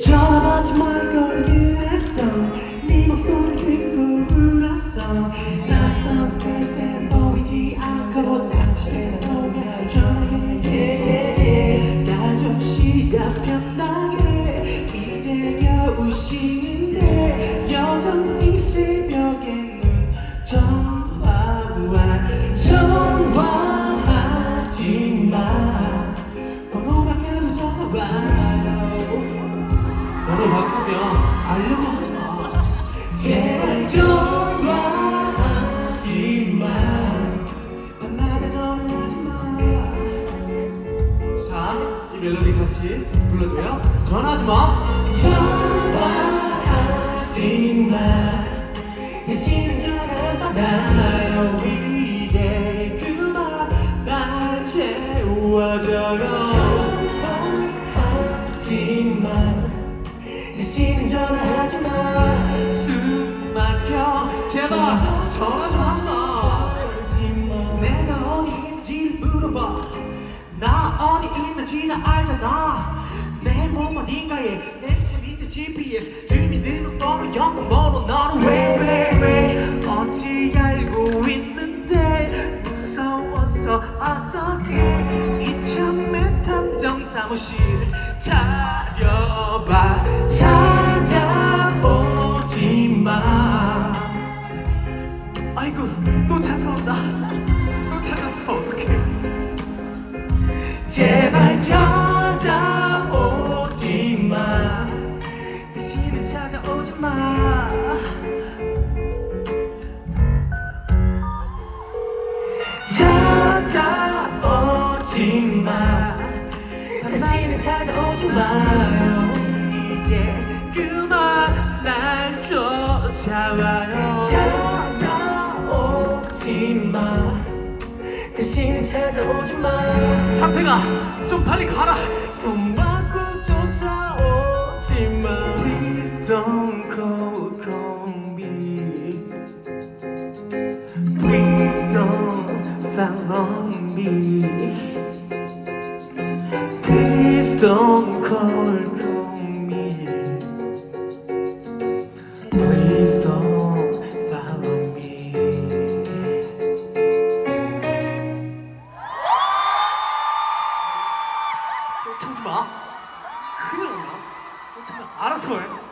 전화 받지 말걸 그랬어. 네 목소리 듣고 울었어. 나도 스페이스에 보이지 않고 다치게 오면 전화해. 날좀 시작한다게. 이제 겨우 쉬는 멜로디 같이 불러줘요. 전화하지 마. 전화하지 마 다시는 전화 안 받아요 이제 그만 날 채워줘요 전화하지 마 다시는 전화하지 마 숨 막혀. 제발 전화 좀 하지 마. 내가 있는지를 물어봐 나 어디 지나 알잖아. 내몸 어딘가에 냄새 밑에. GPS 주민 등록 번호 연금 번호 너는 왜왜왜? 어찌 알고 있는데 무서워서 어떻게? 이참에 탐정 사무실 차려봐. 찾아오지 마. 아이고 또 찾아온다. 또 찾아온다. 어떡해 오지 마 다시는 찾아오지 마요. 이제 그만 날 쫓아와요. 찾아오지 마. 다시는 찾아오지 마. 상태가 좀 빨리 가라. 돈받 마. 큰일 나면 쫓아면 알아서 해.